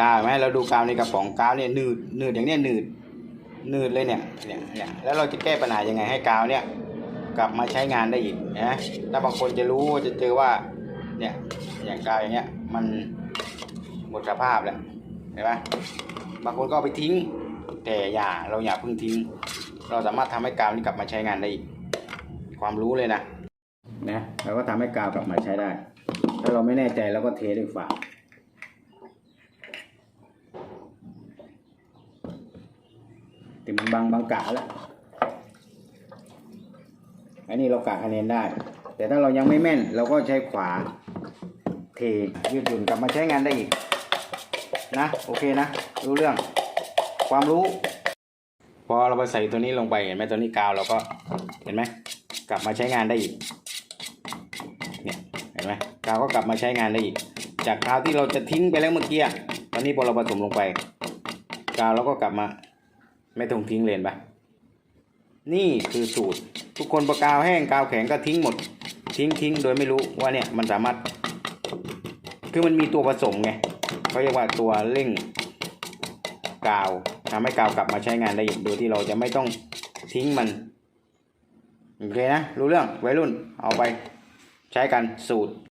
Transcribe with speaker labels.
Speaker 1: กาวไหมเราดูกาวในกระป๋องกาวเนี่ยหนืดหนืดอย่างเนี้ยหนืดหนืดเลยเนี่ยเนี่ยเนี่ยแล้วเราจะแก้ปัญหายังไงให้กาวเนี่ยกลับมาใช้งานได้อีกนะถ้าบางคนจะรู้จะเจอว่าเนี่ยอย่างกาวอย่างเงี้ยมันหมดสภาพแล้วเห็นไหมบางคนก็เอาไปทิ้ง แต่อย่าเราอย่าเพิ่งทิ้ง เราสามารถทำให้กาวนี้กลับมาใช้งานได้อีก ความรู้เลยนะนะเราก็ทำให้กาวกลับมาใช้ได้ ถ้าเราไม่แน่ใจเราก็เทด้วยฝา แต่มันบางบางกะแล้วอันนี้เรากะคะแนนได้ แต่ถ้าเรายังไม่แม่น เราก็ใช้ขวา เทยืดหยุ่นกลับมาใช้งานได้อีก นะ โอเคนะ รู้เรื่อง ความรู้ พอเราไปใส่ตัวนี้ลงไปเห็นไหมตัวนี้กาวเราก็เห็นไหมกลับมาใช้งานได้อีกเนี่ยเห็นไหมกาวก็กลับมาใช้งานได้อีก จากกาวที่เราจะทิ้งไปแล้วเมื่อกี้ตอนนี้พอเราผสมลงไป กาวเราก็กลับมา ไม่ต้องทิ้งเลยเห็นปะนี่คือสูตร ทุกคนพอกาวแห้งกาวแข็งก็ทิ้งหมด ทิ้งทิ้งโดยไม่รู้ว่าเนี่ยมันสามารถ คือมันมีตัวผสมไงเขาเรียกว่าตัวเร่งกาวทำให้กาวกลับมาใช้งานได้อีกโดยที่เราจะไม่ต้องทิ้งมันโอเคนะ รู้เรื่องวัยรุ่นเอาไปใช้กันสูตร